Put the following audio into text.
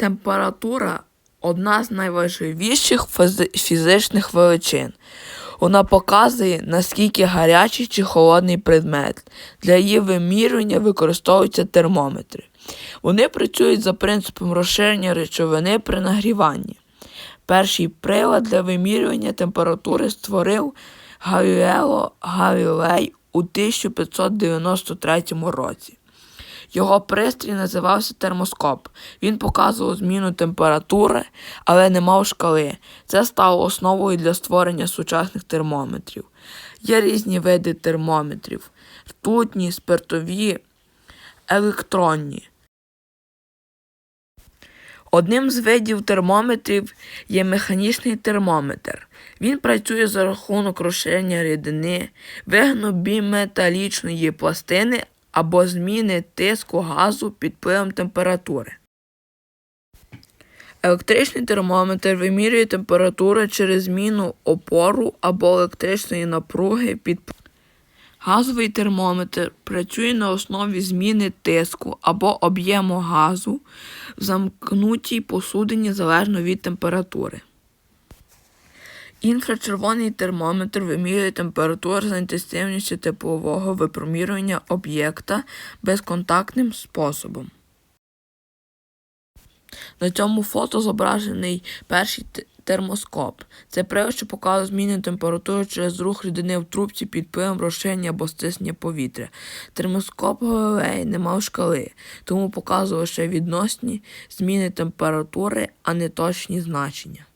Температура одна з найважливіших фізичних величин. Вона показує, наскільки гарячий чи холодний предмет. Для її вимірювання використовуються термометри. Вони працюють за принципом розширення речовини при нагріванні. Перший прилад для вимірювання температури створив Галілео Галілей у 1593 році. Його пристрій називався термоскоп. Він показував зміну температури, але не мав шкали. Це стало основою для створення сучасних термометрів. Є різні види термометрів: ртутні, спиртові, електронні. Одним з видів термометрів є механічний термометр. Він працює за рахунок розширення рідини, вигну біметалічної пластини або зміни тиску газу під впливом температури. Електричний термометр вимірює температуру через зміну опору або електричної напруги під Газовий термометр працює на основі зміни тиску або об'єму газу в замкнутій посудині залежно від температури. Інфрачервоний термометр вимірює температуру за інтенсивністю теплового випромірювання об'єкта безконтактним способом. На цьому фото зображений перший термоскоп. Це прилад, що показує зміни температури через рух рідини в трубці під впливом розширення або стиснення повітря. Термоскоп Галилей не мав шкали, тому показував ще відносні зміни температури, а не точні значення.